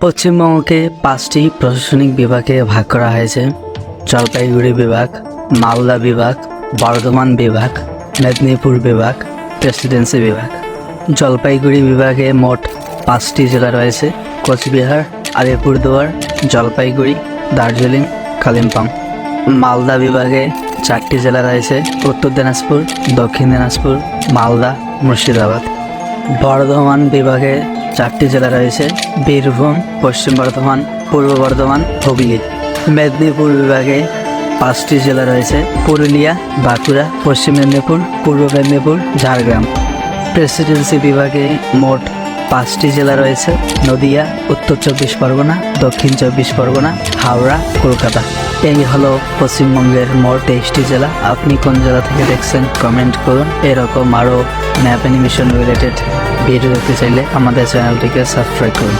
পশ্চিমবঙ্গকে পাঁচটি প্রশাসনিক বিভাগে ভাগ করা হয়েছে। জলপাইগুড়ি বিভাগ, মালদা বিভাগ, বর্ধমান বিভাগ, মেদিনীপুর বিভাগ, প্রেসিডেন্সি বিভাগ। জলপাইগুড়ি বিভাগে মোট পাঁচটি জেলা রয়েছে, কোচবিহার, আলিপুরদুয়ার, জলপাইগুড়ি, দার্জিলিং, কালিম্পং। মালদা বিভাগে চারটি জেলা রয়েছে, উত্তর দিনাজপুর, দক্ষিণ দিনাজপুর, মালদা, মুর্শিদাবাদ। বর্ধমান বিভাগে চারটি জেলা রয়েছে, বীরভূম, পশ্চিম বর্ধমান, পূর্ব বর্ধমান, হুগলি। মেদিনীপুর বিভাগে পাঁচটি জেলা রয়েছে, পুরুলিয়া, বাঁকুড়া, পশ্চিম মেদিনীপুর, পূর্ব মেদিনীপুর, ঝাড়গ্রাম। প্রেসিডেন্সি বিভাগে মোট পাঁচটি জেলা রয়েছে, নদিয়া, উত্তর চব্বিশ পরগনা, দক্ষিণ চব্বিশ পরগনা, হাওড়া, কলকাতা। এই হলো পশ্চিমবঙ্গের মোট তেইশটি জেলা। আপনি কোন জেলা থেকে দেখছেন কমেন্ট করুন। এরকম আরও ম্যাপ অ্যানিমেশন রিলেটেড ভিডিও দেখতে চাইলে আমাদের চ্যানেলটিকে সাবস্ক্রাইব করুন।